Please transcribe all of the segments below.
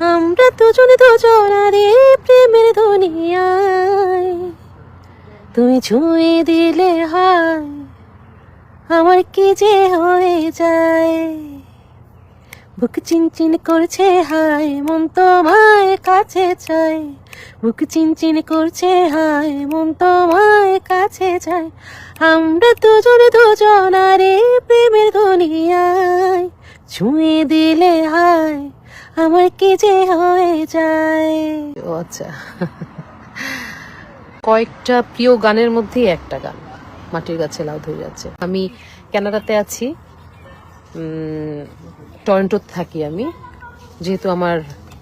আমরা দুজনে দুজনারে প্রেমের দুনিয়ায়। তুমি ছুঁয়ে দিলে হায়, আমার কি যে হয়ে যায়? বুক চিনচিন করছে, হায়, মন তোমায় কাছে চাই বুক চিনচিন করছে, হায়, মন তোমায় কাছে চাই আমরা দুজনে দুজনারে প্রেমের দুনিয়ায়। ছুঁয়ে দিলে হায় আমার কি যে হয়ে যায়? ও আচ্ছা। কয়েকটা প্রিয় গানের মধ্যেই একটা গান মাটির গাছে লাউ ধরে যাচ্ছে। আমি কানাডাতে আছি। টরন্টোতে থাকি আমি। যেহেতু আমার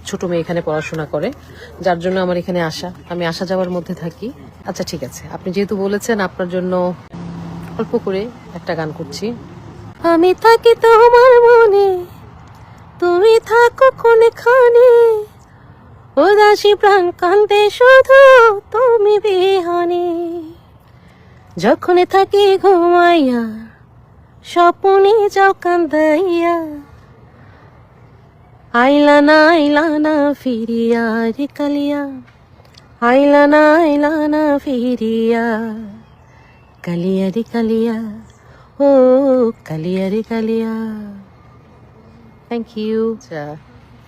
ছোট মেয়ে এখানে পড়াশোনা করে যার জন্য আমার এখানে আসা। আমি আসা যাওয়ার মধ্যে থাকি। আচ্ছা ঠিক আছে। আপনি যেহেতু বলেছেন আপনার জন্য অল্প করে একটা গান করছি। আমি থাকি তোমার মনে। তুমি থাকো কোনখানে? উদাসী প্রাণ কান্দে শুধু তুমি বিহানে। যখন থাকি ঘুমাইয়া, স্বপনে যাও কান্দাইয়া। আইলা না আইলা না, ফিরিয়া রে কালিয়া। আইলা না আইলা না, ফিরিয়া। কালিয়া রে কালিয়া, ও কালিয়া রে কালিয়া। থ্যাংক ইউ আচ্ছা।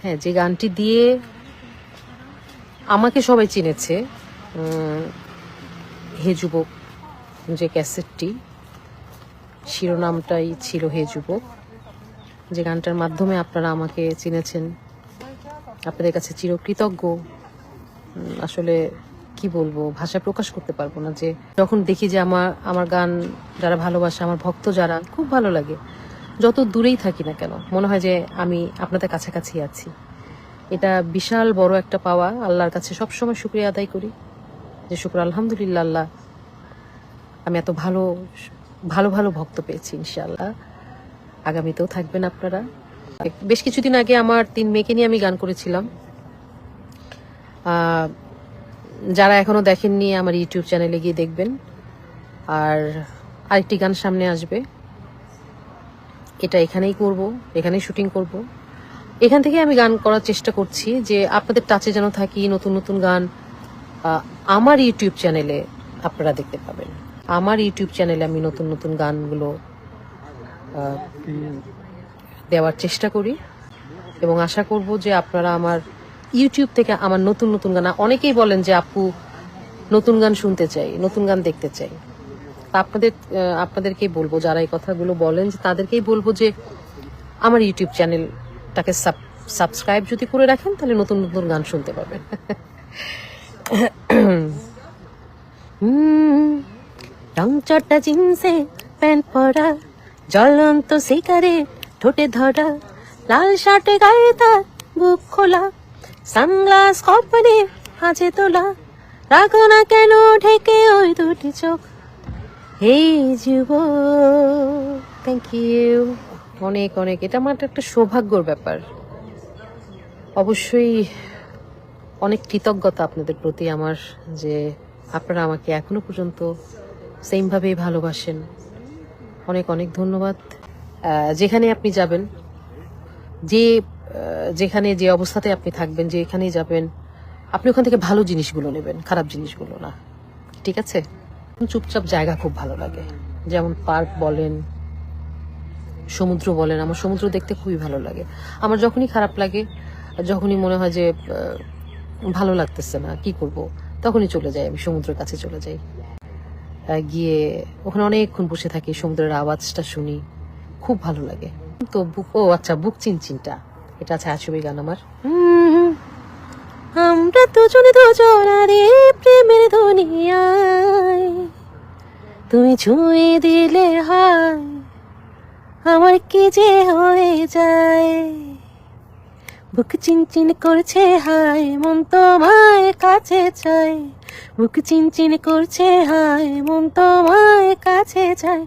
হ্যাঁ যে গানটি দিয়ে আমাকে সবাই চিনেছে হে যুবক, যে ক্যাসেটটি, শিরোনামটাই ছিল হে যুবক। যে গানটার মাধ্যমে আপনারা আমাকে চিনেছেন, আপনাদের কাছে চিরকৃতজ্ঞ। আসলে কি বলব, ভাষা প্রকাশ করতে পারব না যে, যখন দেখি যে আমার আমার গান যারা ভালোবাসে, আমার ভক্ত যারা, খুব ভালো লাগে। যত দূরেই থাকি না কেন, মনে হয় যে আমি আপনাদের কাছাকাছি আছি। এটা বিশাল বড় একটা পাওয়া, আল্লাহর কাছে সবসময় শুক্রিয়া আদায় করি যে শুক্র আলহামদুলিল্লাহ আল্লাহ, আমি এত ভালো ভালো ভালো ভক্ত পেয়েছি ইনশাআল্লাহ। আগামীতেও থাকবেন আপনারা। বেশ কিছুদিন আগে আমার তিন মেয়েকে নিয়ে আমি গান করেছিলাম। যারা এখনও দেখেননি আমার ইউটিউব চ্যানেলে গিয়ে দেখবেন। আর আরেকটি গান সামনে আসবে। এটা এখানেই করব, এখানেই শুটিং করব। এখান থেকে আমি গান করার চেষ্টা করছি যে আপনাদের টাচে যেন থাকি, নতুন নতুন গান আমার ইউটিউব চ্যানেলে আপনারা দেখতে পাবেন। আমার ইউটিউব চ্যানেলে আমি নতুন নতুন গানগুলো দেওয়ার চেষ্টা করি। এবং আশা করব যে আপনারা আমার ইউটিউব থেকে আমার নতুন নতুন গান, অনেকেই বলেন যে আপু, নতুন গান শুনতে চাই, নতুন গান দেখতে চাই। আপনাদের আপনাদেরকেই বলব, যারা এই কথাগুলো বলেন যে তাদেরকেই বলব যে আমার ইউটিউব চ্যানেলটাকে সাবস্ক্রাইব যদি করে রাখেন, তাহলে নতুন নতুন গান শুনতে পাবেন। রং চটা জিন্সে, প্যান্ট পরা, জ্বলন্ত সিগারেট ঠোঁটে ধরা, লাল শার্টে গায়ে তার বুক খোলা, সানগ্লাস কপালে হাজে তোলা, রাখো না কেন ঢেকে ওই দুটি চোখ। এই যুব থ্যাংক ইউ অনেক অনেক। এটা আমার একটা সৌভাগ্যর ব্যাপার। অবশ্যই অনেক কৃতজ্ঞতা আপনাদের প্রতি আমার যে আপনারা আমাকে এখনও পর্যন্ত সেমভাবেই ভালোবাসেন। অনেক অনেক ধন্যবাদ। যেখানে আপনি যাবেন, যে যেখানে যে অবস্থাতে আপনি থাকবেন, যে এখানেই যাবেন, আপনি ওখান থেকে ভালো জিনিসগুলো নেবেন, খারাপ জিনিসগুলো না। ঠিক আছে? চুপচাপ জায়গা খুব ভালো লাগে। যেমন পার্ক বলেন, সমুদ্র বলেন, আমার সমুদ্র দেখতে খুবই ভালো লাগে। আমার যখনই খারাপ লাগে, যখনই মনে হয় যে ভালো লাগতেছে না, কি করব? তখনই চলে যাই, আমি সমুদ্রের কাছে চলে যাই। গিয়ে ওখানে অনেকক্ষণ বসে থাকি, সমুদ্রের আওয়াজটা শুনি, খুব ভালো লাগে। তো বুক, ও আচ্ছা বুক চিনচিনটা, এটা আছে আছবি গান আমার। আমরা দুজনে দুজনারে প্রেমের দুনিয়ায়। তুমি ছুঁয়ে দিলে হায়, আমার কি যে হয়ে যায়? বুক চিনচিন করছে, হায়, মন তোমায় কাছে চাই বুক চিনচিন করছে, হায়, মন তোমায় কাছে চাই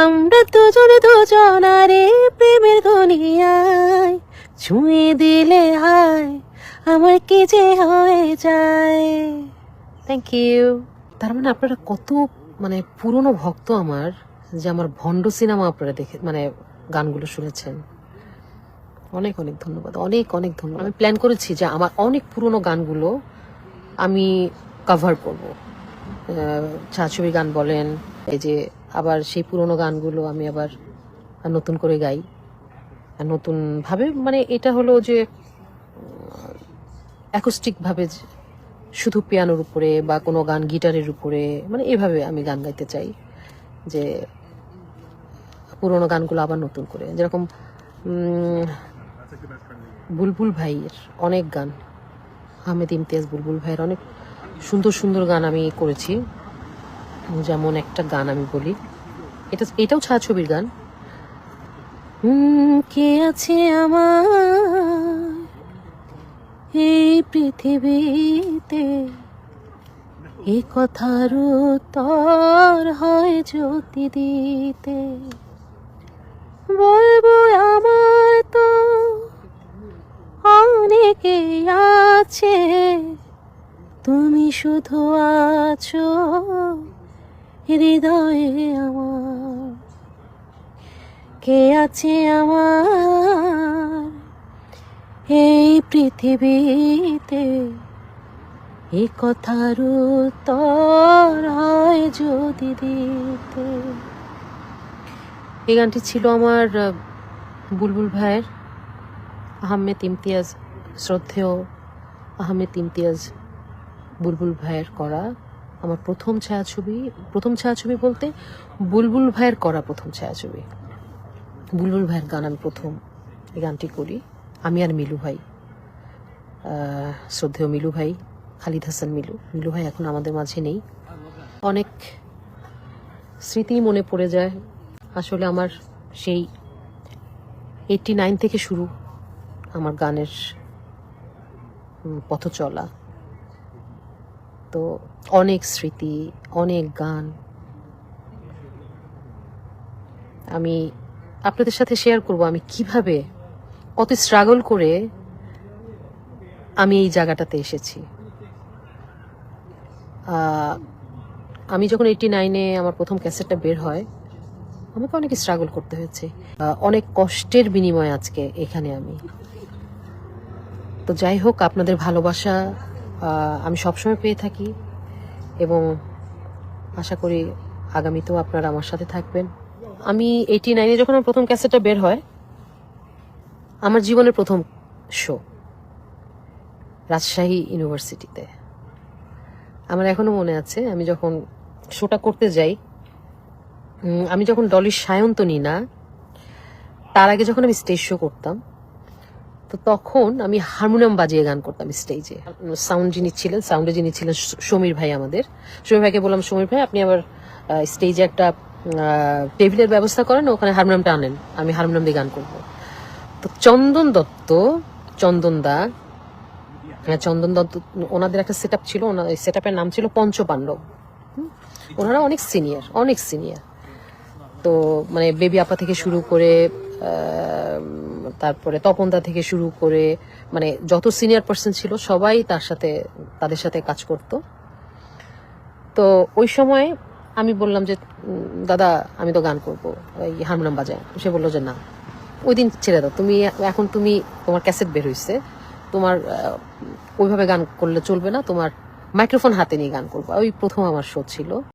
আমরা দুজন দুজন আরে প্রেমের দুনিয়ায় ছুঁয়ে দিলে হায়, আমার কি যে হয়ে যায়? থ্যাংক ইউ তার মানে আপনারা কত মানে পুরনো ভক্ত আমার, যে আমার ভণ্ড সিনেমা আপনারা দেখে মানে গানগুলো শুনেছেন। অনেক অনেক ধন্যবাদ, অনেক অনেক ধন্যবাদ। আমি প্ল্যান করেছি যে আমার অনেক পুরনো গানগুলো আমি কভার করব। ছাছবি গান বলেন, এই যে আবার সেই পুরনো গানগুলো আমি আবার নতুন করে গাই। আর নতুন ভাবে মানে এটা হলো যে অ্যাকোস্টিক ভাবে যে শুধু পিয়ানোর উপরে বা কোনো গান গিটারের উপরে মানে এভাবে আমি গান গাইতে চাই যে পুরোনো গানগুলো আবার নতুন করে। যেরকম বুলবুল ভাইয়ের অনেক গান আহমেদ ইমতিয়াজ বুলবুল ভাইয়ের অনেক সুন্দর সুন্দর গান আমি করেছি। যেমন একটা গান আমি বলি এটা এটাও ছায়াছবির গান। উম, কে আছে আমার এই পৃথিবীতে, এ কথার উত্তর হয় জ্যোতি দিতে বলব আমার তো অনেকে আছে, তুমি শুধু আছো হৃদয়ে আমার। কে আছে আমার এই পৃথিবীতে এ কথার উত্তর হয় যদি দিতে। এই গানটি ছিল আমার বুলবুল ভাইয়ের, আহমেদ ইমতিয়াজ শ্রদ্ধেয় আহমেদ ইমতিয়াজ বুলবুল ভাইয়ের করা আমার প্রথম ছায়াছবি। প্রথম ছায়াছবি বলতে বুলবুল ভাইয়ের করা প্রথম ছায়াছবি। বুলবুল ভাইয়ের গান আমি প্রথম এই গানটি করি। আমি আর মিলু ভাই শ্রদ্ধেয় মিলু ভাই, খালিদ হাসান মিলু মিলু ভাই এখন আমাদের মাঝে নেই। অনেক স্মৃতি মনে পড়ে যায়। আসলে আমার সেই এইটটি নাইন থেকে শুরু আমার গানের পথ চলা তো অনেক স্মৃতি, অনেক গান। আমি আপনাদের সাথে শেয়ার করব আমি কীভাবে কত স্ট্রাগল করে আমি এই জায়গাটাতে এসেছি। আমি যখন এইটি নাইনে আমার প্রথম ক্যাসেটটা বের হয়, আমাকে অনেক স্ট্রাগল করতে হয়েছে। অনেক কষ্টের বিনিময়ে আজকে এখানে আমি। তো যাই হোক, আপনাদের ভালোবাসা আমি সবসময় পেয়ে থাকি এবং আশা করি আগামীতেও আপনারা আমার সাথে থাকবেন। আমি এইটি নাইনে যখন আমার প্রথম ক্যাসেটটা বের হয় আমার জীবনের প্রথম শো রাজশাহী ইউনিভার্সিটিতে আমার এখনও মনে আছে, আমি যখন শোটা করতে যাই আমি যখন ডলির সায়ন্তনী না, তার আগে যখন আমি স্টেজ শো করতাম, তো তখন আমি হারমোনিয়াম বাজিয়ে গান করতাম স্টেজে সাউন্ড যিনি ছিলেন সাউন্ডে যিনি ছিলেন সমীর ভাই আমাদের, সমীর ভাইকে বললাম, সমীর ভাই, আপনি আবার স্টেজে একটা টেবিলের ব্যবস্থা করেন, ওখানে হারমোনিয়ামটা আনেন, আমি হারমোনিয়াম দিয়ে গান করব। তো চন্দন দত্ত চন্দন দা। হ্যাঁ, চন্দন দত্ত ওনাদের একটা সেট ছিল ওনার সেট নাম ছিল পঞ্চপাণ্ডব? ওনারা অনেক সিনিয়র অনেক সিনিয়র তো মানে বেবি আপা থেকে শুরু করে তারপরে তপনদা থেকে শুরু করে মানে যত সিনিয়র পার্সন ছিল সবাই তার সাথে তাদের সাথে কাজ করত। তো ওই সময় আমি বললাম যে দাদা আমি তো গান করব এই হারমোনিয়াম বাজায় সে বলল যে না। ওই দিন ছেড়ে দাও। তুমি এখন তুমি তোমার ক্যাসেট বের হয়েছে তোমার ওইভাবে গান করলে চলবে না। তোমার মাইক্রোফোন হাতে নিয়ে গান করব। ওই প্রথম আমার শো ছিল।